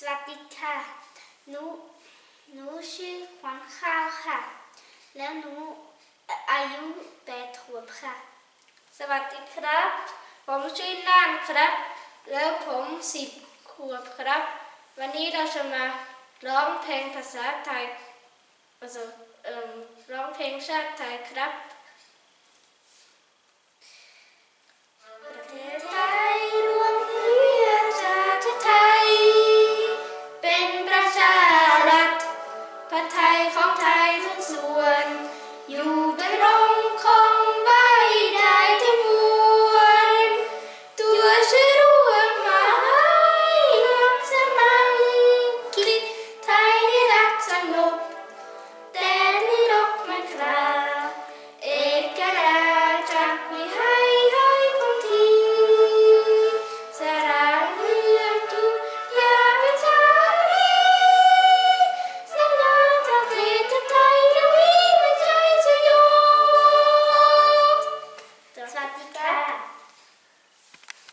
สวัสดีค่ะ หนู หนูชื่อขวัญข้าวค่ะ แล้วหนูอายุแปดขวบค่ะ สวัสดีครับ ผมชื่อน่านครับ แล้วผมสิบขวบครับ วันนี้เราจะมาร้องเพลงภาษาไทยอ่มร้องเพลงชาติไทยครับ ของไทยทุกส่วน